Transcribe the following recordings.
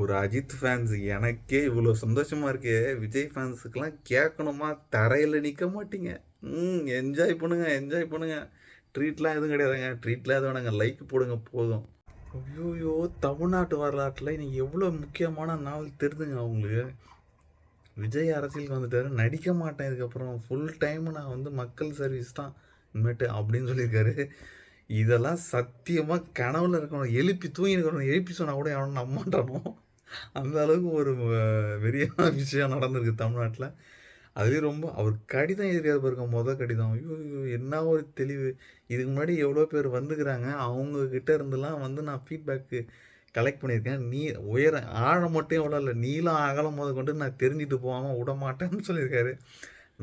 ஒரு அஜித் ஃபேன்ஸ் எனக்கே இவ்வளோ சந்தோஷமாக இருக்கு. விஜய் ஃபேன்ஸுக்கெல்லாம் கேட்கணுமா தரையில் நிற்க மாட்டீங்க. ம் என்ஜாய் பண்ணுங்கள் என்ஜாய் பண்ணுங்கள் ட்ரீட்லாம் எதுவும் கிடையாதுங்க. ட்ரீட்லாம் எதுவும் வேணாங்க. லைக் போடுங்க போதும். ஐயோயோ தமிழ்நாட்டு வரலாற்றில் இன்னைக்கு எவ்வளோ முக்கியமான நாவல் தெரிதுங்க அவங்களுக்கு. விஜய் அரசியலுக்கு வந்துட்டாரு. நடிக்க மாட்டேன் இதுக்கப்புறம். ஃபுல் டைம் நான் வந்து மக்கள் சர்வீஸ் தான். இனிமேட்டு அப்படின்னு சொல்லியிருக்காரு. இதெல்லாம் சத்தியமாக கனவில் இருக்கணும். எழுப்பி தூங்கி இருக்கணும். எழுப்பி சொன்னால் கூட எவனும் நம்மாட்டானோ அந்த அளவுக்கு ஒரு பெரிய விஷயம் நடந்திருக்கு தமிழ்நாட்டில். அதுலேயும் ரொம்ப அவர் கடிதம் எழுதியாரு பாருங்க மொதல் கடிதம். ஐயோ ஐயோ, என்ன ஒரு தெளிவு. இதுக்கு முன்னாடி எவ்வளோ பேர் வந்துக்கிறாங்க அவங்க கிட்ட இருந்தெல்லாம் வந்து நான் ஃபீட்பேக்கு கலெக்ட் பண்ணியிருக்கேன். நீ உயர ஆழம் மட்டும் எவ்வளோ இல்லை. நீளம் அகலம் முத கொண்டு நான் தெரிஞ்சுட்டு போகாமல் விட மாட்டேன்னு சொல்லியிருக்காரு.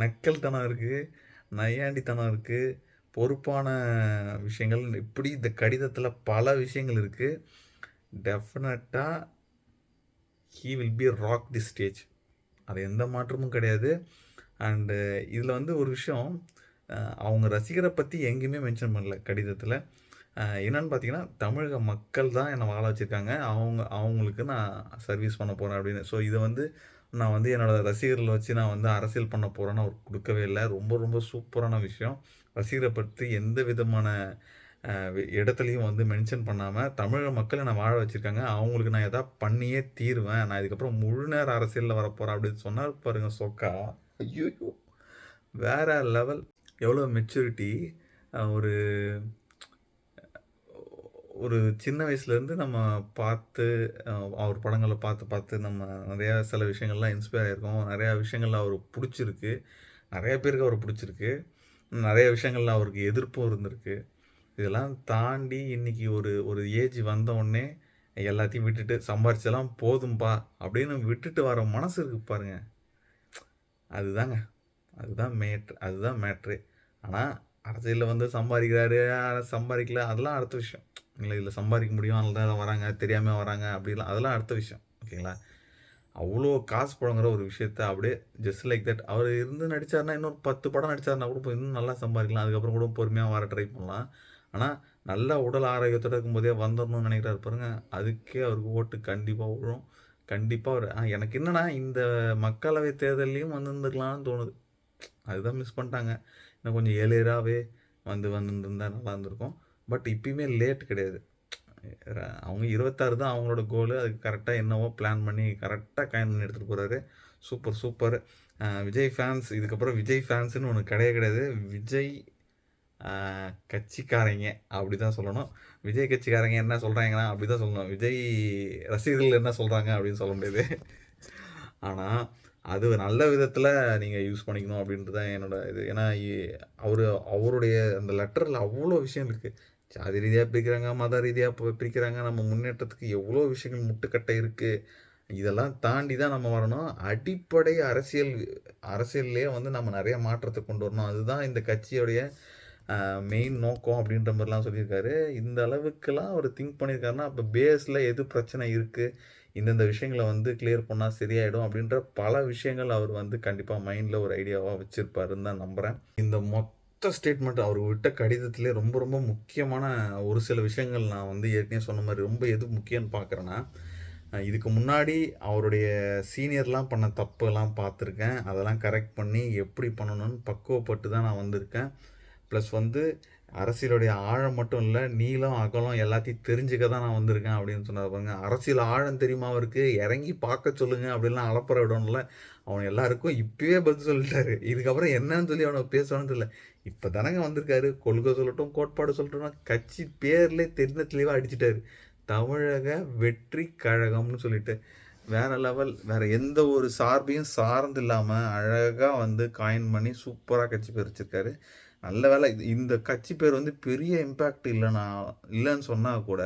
நக்கல்தனம் இருக்குது நையாண்டித்தனம் இருக்குது பொறுப்பான விஷயங்கள். இப்படி இந்த கடிதத்தில் பல விஷயங்கள் இருக்குது டெஃபினட்டாக he will be rock the stage அது எந்த மாற்றமும் கிடையாது. அண்டு uh, இதில் வந்து ஒரு விஷயம் uh, அவங்க ரசிகரை பற்றி எங்கேயுமே மென்ஷன் பண்ணல கடிதத்தில். Uh, என்னென்னு பார்த்தீங்கன்னா தமிழக மக்கள் தான் என்னை வாழ வச்சுருக்காங்க. அவங்க அவங்களுக்கு நான் சர்வீஸ் பண்ண போகிறேன் அப்படின்னு. ஸோ இதை வந்து நான் வந்து என்னோட ரசிகர்களை வச்சு நான் வந்து அரசியல் பண்ண போகிறேன்னு அவர் கொடுக்கவே இல்லை. ரொம்ப ரொம்ப சூப்பரான விஷயம். ரசிகரை பற்றி எந்த விதமான இடத்துலையும் வந்து மென்ஷன் பண்ணாமல் தமிழக மக்களை நான் வாழ வச்சுருக்காங்க. அவங்களுக்கு நான் எதாவது பண்ணியே தீருவேன். நான் இதுக்கப்புறம் முழு நேர அரசியலில் வரப்போகிறேன் அப்படின்னு சொன்னார் பாருங்க சொக்கா. ஐயோ வேற லெவல் எவ்வளோ மெச்சூரிட்டி ஒரு ஒரு சின்ன வயசுலேருந்து நம்ம பார்த்து அவர் படங்களை பார்த்து பார்த்து நம்ம நிறையா சில விஷயங்கள்லாம் இன்ஸ்பயர் ஆயிருக்கோம். நிறையா விஷயங்கள்ல அவர் பிடிச்சிருக்கு. நிறைய பேருக்கு அவர் பிடிச்சிருக்கு. நிறைய விஷயங்கள்ல அவருக்கு எதிர்ப்பும் இருந்திருக்கு. இதெல்லாம் தாண்டி இன்றைக்கி ஒரு ஒரு ஏஜ் வந்தவுடனே எல்லாத்தையும் விட்டுட்டு சம்பாரிச்செல்லாம் போதும்பா அப்படின்னு விட்டுட்டு வர மனசு இருக்கு பாருங்க. அதுதாங்க. அதுதான் மேட்ரு அதுதான் மேட்ரு. ஆனால் அரசியலில் வந்து சம்பாதிக்கிறாரு சம்பாதிக்கல அதெல்லாம் அடுத்த விஷயம். இல்லை இதில் சம்பாதிக்க முடியும் அதனால வராங்க தெரியாமல் வராங்க அப்படிலாம் அதெல்லாம் அடுத்த விஷயம். ஓகேங்களா? அவ்வளோ காசு புழங்குற ஒரு விஷயத்த அப்படியே ஜஸ்ட் லைக் தட் அவர் இருந்து நடிச்சாருன்னா இன்னொரு பத்து படம் நடிச்சாருன்னா கூட இன்னும் நல்லா சம்பாதிக்கலாம். அதுக்கப்புறம் கூட பொறுமையாக வர ட்ரை பண்ணலாம். ஆனால் நல்ல உடல் ஆரோக்கியத்தோட இருக்கும்போதே வந்துடணும்னு நினைக்கிறாரு பாருங்க. அதுக்கே அவருக்கு ஓட்டு கண்டிப்பாக விழும். கண்டிப்பாக அவர் எனக்கு என்னென்னா இந்த மக்களவை தேர்தல்லையும் வந்திருந்துருக்கலாம்னு தோணுது. அதுதான் மிஸ் பண்ணிட்டாங்க. இன்னும் கொஞ்சம் ஏழியராகவே வந்து வந்துருந்தா நல்லா இருந்திருக்கும். பட் இப்பயுமே லேட் கிடையாது. அவங்க இருபத்தாறு தான் அவங்களோட கோலு அதுக்கு கரெக்டாக என்னவோ பிளான் பண்ணி கரெக்டாக காயின் பண்ணி எடுத்துகிட்டு போகிறாரு சூப்பர் சூப்பர் விஜய் ஃபேன்ஸ் இதுக்கப்புறம் விஜய் ஃபேன்ஸ்னு ஒன்று கிடையவே கிடையாது. விஜய் கட்சிக்காரங்க அப்படி தான் சொல்லணும். விஜய் கட்சிக்காரங்க என்ன சொல்கிறாங்கன்னா அப்படி தான் சொல்லணும். விஜய் ரசிகர்கள் என்ன சொல்கிறாங்க அப்படின்னு சொல்ல முடியாது. ஆனால் அது நல்ல விதத்தில் நீங்கள் யூஸ் பண்ணிக்கணும் அப்படின்றது தான் என்னோட இது. ஏன்னா அவர் அவருடைய அந்த லெட்டரில் அவ்வளோ விஷயம் இருக்குது ஜாதி ரீதியாக பிரிக்கிறாங்க மத ரீதியாக பிரிக்கிறாங்க நம்ம முன்னேற்றத்துக்கு எவ்வளோ விஷயங்கள் முட்டுக்கட்டை இருக்குது இதெல்லாம் தாண்டி தான் நம்ம வரணும். அடிப்படை அரசியல் அரசியல்லையே வந்து நம்ம நிறைய மாற்றத்தை கொண்டு வரணும். அதுதான் இந்த கட்சியோடைய மெயின் நோக்கம் அப்படின்ற மாதிரிலாம் சொல்லியிருக்காரு. இந்த அளவுக்குலாம் அவர் திங்க் பண்ணியிருக்காருன்னா அப்போ பேஸில் எது பிரச்சனை இருக்குது இந்தந்த விஷயங்களை வந்து கிளியர் பண்ணால் சரியாயிடும் அப்படின்ற பல விஷயங்கள் அவர் வந்து கண்டிப்பாக மைண்டில் ஒரு ஐடியாவாக வச்சுருப்பாருன்னு தான் நம்புகிறேன் இந்த மொத்த ஸ்டேட்மெண்ட் அவர் விட்ட கடிதத்திலே ரொம்ப ரொம்ப முக்கியமான ஒரு சில விஷயங்கள் நான் வந்து ஏற்கனவே சொன்ன மாதிரி ரொம்ப எது முக்கியம்னு பார்க்குறேன்னா இதுக்கு முன்னாடி அவருடைய சீனியர்லாம் பண்ண தப்பெல்லாம் பார்த்துருக்கேன். அதெல்லாம் கரெக்ட் பண்ணி எப்படி பண்ணணும்னு பக்குவப்பட்டு தான் நான் வந்திருக்கேன். ப்ளஸ் வந்து அரசியலுடைய ஆழம் மட்டும் இல்லை நீளம் அகலம் எல்லாத்தையும் தெரிஞ்சுக்க தான் நான் வந்திருக்கேன் அப்படின்னு சொன்னார் பாருங்க. அரசியல் ஆழம் தெரியுமா அவருக்கு இறங்கி பார்க்க சொல்லுங்க அப்படின்லாம் அலப்பற விடணும்ல அவன் எல்லாருக்கும் இப்பயே பதில் சொல்லிட்டாரு. இதுக்கப்புறம் என்னன்னு சொல்லி அவனை பேசணும்னு இல்லை இப்போ தானங்க வந்திருக்காரு. கொள்கை சொல்லட்டும் கோட்பாடு சொல்லட்டும் கட்சி பேர்லேயே தெரிஞ்ச தெளிவாக அடிச்சிட்டாரு. தமிழக வெற்றி கழகம்னு சொல்லிட்டு. வேற லெவல் வேறு எந்த ஒரு சார்பையும் சார்ந்து இல்லாமல் அழகாக வந்து காயின் பண்ணி சூப்பராக கட்சி பிரிச்சிருக்காரு நல்ல வேலை. இந்த கட்சி பேர் வந்து பெரிய இம்பேக்ட் இல்லைனா இல்லைன்னு சொன்னால் கூட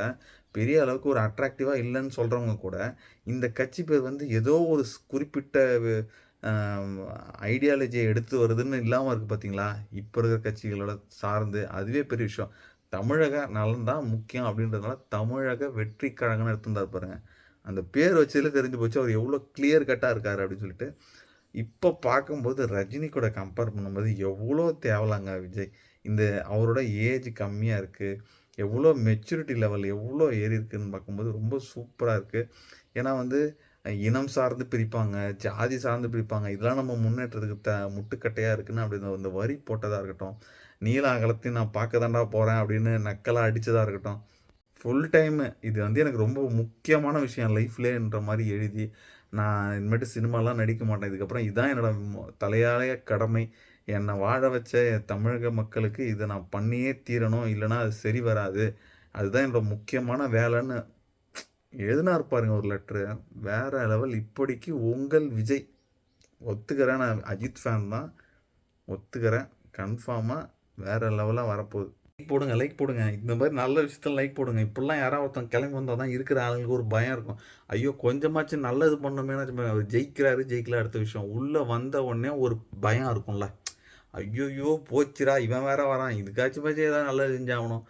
பெரிய அளவுக்கு ஒரு அட்ராக்டிவாக இல்லைன்னு சொல்கிறவங்க கூட இந்த கட்சி பேர் வந்து ஏதோ ஒரு குறிப்பிட்ட ஐடியாலஜியை எடுத்து வருதுன்னு இல்லாமல் இருக்குது பார்த்தீங்களா இப்போ இருக்கிற கட்சிகளோட சார்ந்து அதுவே பெரிய விஷயம். தமிழக நலன் தான் முக்கியம் அப்படின்றதுனால தமிழக வெற்றி கழகம்னு எடுத்துருந்தார் பாருங்கள் அந்த பேர் வச்சதில் தெரிஞ்சு போச்சு. அவர் எவ்வளோ கிளியர் கட்டாக இருக்கார் அப்படின்னு சொல்லிட்டு இப்போ பார்க்கும்போது ரஜினி கூட கம்பேர் பண்ணும்போது எவ்வளோ தேவலாங்க விஜய் இந்த அவரோட ஏஜ் கம்மியாக இருக்குது எவ்வளோ மெச்சூரிட்டி லெவல் எவ்வளோ ஏறி இருக்குன்னு பார்க்கும்போது ரொம்ப சூப்பராக இருக்குது ஏன்னா வந்து இனம் சார்ந்து பிரிப்பாங்க, ஜாதி சார்ந்து பிரிப்பாங்க. இதெல்லாம் நம்ம முன்னேற்றத்துக்கு த முட்டுக்கட்டையாக இருக்குன்னு அப்படி இந்த வரி போட்டதாக இருக்கட்டும், நீல அகலத்தையும் நான் பார்க்க தாண்டா போகிறேன் அப்படின்னு நக்கலாக அடித்ததாக இருக்கட்டும். ஃபுல் டைமு இது வந்து எனக்கு ரொம்ப முக்கியமான விஷயம் லைஃப்லேன்ற மாதிரி எழுதி, நான் இனிமேட்டு சினிமாலாம் நடிக்க மாட்டேன். இதுக்கப்புறம் இதுதான் என்னோட மொ தலையாய கடமை. என்னை வாழ வச்ச என் தமிழக மக்களுக்கு இதை நான் பண்ணியே தீரணும். இல்லைன்னா அது சரி வராது. அதுதான் என்னோட முக்கியமான வேலைன்னு எழுதினாரு பாருங்க ஒரு லெட்ரு வேறு லெவல். இப்படிக்கு உங்கள் விஜய். ஒத்துக்கிறேன். நான் அஜித் ஃபேன் தான். ஒத்துக்கிறேன். கன்ஃபார்மாக வேற லெவலாக வரப்போகுது. லைக் போடுங்க, லைக் போடுங்க. இந்த மாதிரி நல்ல விஷயத்தில் லைக் போடுங்க. இப்படிலாம் யாராவது ஒருத்தன் கிளம்பி வந்தால் தான் இருக்கிற ஆளுங்களுக்கு ஒரு பயம் இருக்கும். ஐயோ! கொஞ்சமாச்சும் நல்லது பண்ணணுமேன்னு வச்சுக்கோங்க. அவர் ஜெயிக்கிறாரு, ஜெயிக்கல அடுத்த விஷயம். உள்ளே வந்த உடனே ஒரு பயம் இருக்கும்ல. ஐயோயோ போச்சுரா இவன் வேற வரான். இதுக்காச்சுமாச்சும் ஏதாவது நல்லது செஞ்சாகணும்.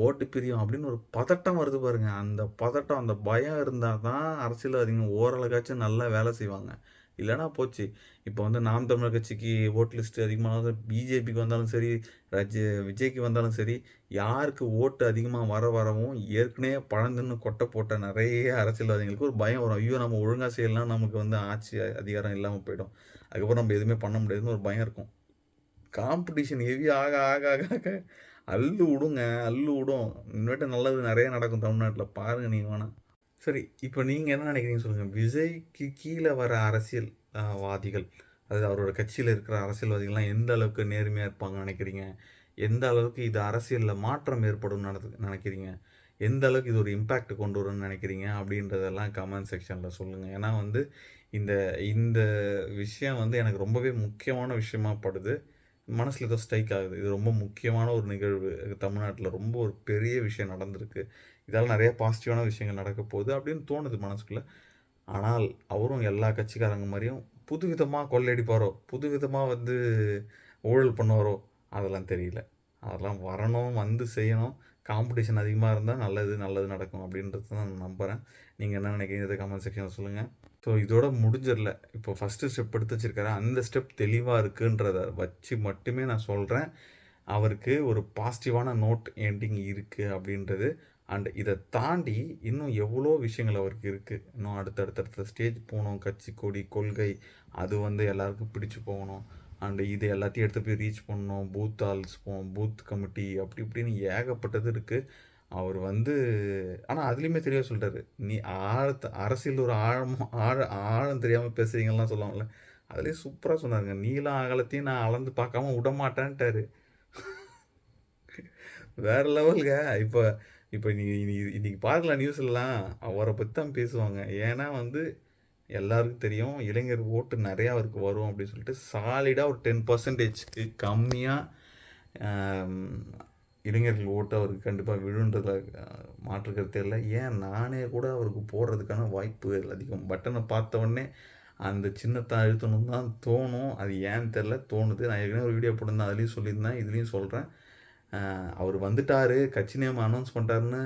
ஓட்டு பிரியும் அப்படின்னு ஒரு பதட்டம் வருது பாருங்க. அந்த பதட்டம், அந்த பயம் இருந்தால் தான் அரசியல்வாதிங்க ஓரளவுக்காச்சும் நல்லா வேலை செய்வாங்க. இல்லைனா போச்சு. இப்போ வந்து நாம் தமிழர் கட்சிக்கு ஓட் லிஸ்ட் அதிகமானது பிஜேபிக்கு வந்தாலும் சரி, ரஜ விஜய்க்கு வந்தாலும் சரி, யாருக்கு ஓட்டு அதிகமாக வர வரவும் ஏற்கனவே பழந்துன்னு கொட்டை போட்ட நிறைய அரசியல்வாதிகளுக்கு ஒரு பயம் வரும். ஐயோ! நம்ம ஒழுங்காக செய்யலாம் நமக்கு வந்து ஆட்சி அதிகாரம் இல்லாமல் போயிடும். அதுக்கப்புறம் நம்ம எதுவுமே பண்ண முடியாதுன்னு ஒரு பயம் இருக்கும். காம்படிஷன் ஹெவி ஆக ஆக ஆக ஆக அள்ளு விடுங்க. அள்ளு விடும். இனிமேட்டு நல்லது நிறைய நடக்கும் தமிழ்நாட்டில் பாருங்கள் நீங்கள் வேணால் சரி, இப்போ நீங்கள் என்ன நினைக்கிறீங்கன்னு சொல்லுங்கள் விஜய்க்கு கீழே வர அரசியல் வாதிகள், அதாவது அவரோட கட்சியில் இருக்கிற அரசியல்வாதிகள்லாம் எந்த அளவுக்கு நேர்மையாக இருப்பாங்கன்னு நினைக்கிறீங்க? எந்த அளவுக்கு இது அரசியலில் மாற்றம் ஏற்படும்னு நெனது நினைக்கிறீங்க? எந்த அளவுக்கு இது ஒரு இம்பேக்ட் கொண்டு வரும்னு நினைக்கிறீங்க? அப்படின்றதெல்லாம் கமெண்ட் செக்ஷனில் சொல்லுங்கள் ஏன்னா வந்து இந்த இந்த விஷயம் வந்து எனக்கு ரொம்பவே முக்கியமான விஷயமா படுது. மனசில் ஏதோ ஸ்ட்ரைக் ஆகுது. இது ரொம்ப முக்கியமான ஒரு நிகழ்வு. தமிழ்நாட்டில் ரொம்ப ஒரு பெரிய விஷயம் நடந்திருக்கு. இதால நிறைய பாசிட்டிவான விஷயங்கள் நடக்க போகுது அப்படின்னு தோணுது மனசுக்குள்ளே ஆனால் அவரும் எல்லா கட்சிக்காரங்க மாதிரியும் புதுவிதமாக கொள்ளையடிப்பாரோ, புதுவிதமாக வந்து ஊழல் பண்ணுவாரோ, அதெல்லாம் தெரியல. அதெல்லாம் வரணும், வந்து செய்யணும். காம்படிஷன் அதிகமாக இருந்தால் நல்லது, நல்லது நடக்கும் அப்படின்றத நான் நம்புகிறேன் நீங்கள் என்ன நினைக்கிறீங்க கமெண்ட் செக்ஷனில் சொல்லுங்கள் ஸோ இதோட முடிஞ்சிடல இப்போ ஃபஸ்ட்டு ஸ்டெப் எடுத்து வச்சிருக்காரு. அந்த ஸ்டெப் தெளிவாக இருக்குன்றத வச்சு மட்டுமே நான் சொல்கிறேன் அவருக்கு ஒரு பாசிட்டிவான நோட் எண்டிங் இருக்குது அப்படின்றது. அண்ட் இதை தாண்டி இன்னும் எவ்வளோ விஷயங்கள் அவருக்கு இருக்குது இன்னும் அடுத்த ஸ்டேஜ் போகணும் கட்சி கொடி, கொள்கை அது வந்து எல்லாருக்கும் பிடிச்சு போகணும். அண்டு இது எல்லாத்தையும் எடுத்து போய் ரீச் பண்ணணும். பூத் ஆல்ஸ் போகணும் பூத் கமிட்டி அப்படி இப்படின்னு ஏகப்பட்டது இருக்குது அவர் வந்து ஆனால் அதுலேயுமே தெரிய சொல்கிறாரு நீ ஆழத்தை அரசியல் ஒரு ஆழமா ஆழ ஆழம் தெரியாமல் பேசுகிறீங்கலாம் சொல்லுவாங்கல்ல. அதுலேயும் சூப்பராக சொன்னாருங்க. நீளம் அகலத்தையும் நான் அளந்து பார்க்காம விடமாட்டேன்ட்டாரு. வேற லெவலுங்க இப்போ இப்போ நீ இன்றைக்கி இன்னைக்கு நியூஸ்லாம் அவரை பற்றி தான் பேசுவாங்க. ஏன்னா வந்து எல்லாருக்கும் தெரியும். இளைஞர் ஓட்டு நிறையா அவருக்கு வரும் அப்படின்னு சொல்லிட்டு சாலிடாக ஒரு டென் பர்சன்டேஜ்க்கு கம்மியாக இளைஞர்கள் ஓட்டு அவருக்கு கண்டிப்பாக விழுன்றத அ மாற்று ஏன் நானே கூட அவருக்கு போடுறதுக்கான வாய்ப்புகள் அதிகம். பட்டனை பார்த்த உடனே அந்த சின்னத்தை அழுத்தணும் தான் தோணும். அது ஏன்னு தெரியல தோணுது. நான் ஏற்கனவே ஒரு வீடியோ போட்டிருந்தேன். அதுலேயும் சொல்லியிருந்தேன். இதுலேயும் சொல்கிறேன் அவர் வந்துட்டார் கட்சி நேம் அனௌன்ஸ் பண்ணிட்டாருன்னு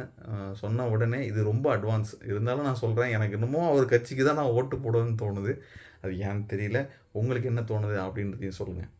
சொன்ன உடனே இது ரொம்ப அட்வான்ஸ். இருந்தாலும் நான் சொல்கிறேன் எனக்கு இன்னமும் அவர் கட்சிக்கு தான் நான் ஓட்டு போடுவேன்னு தோணுது. அது ஏன்னு தெரியல. உங்களுக்கு என்ன தோணுது அப்படின்றதையும் சொல்லுங்கள்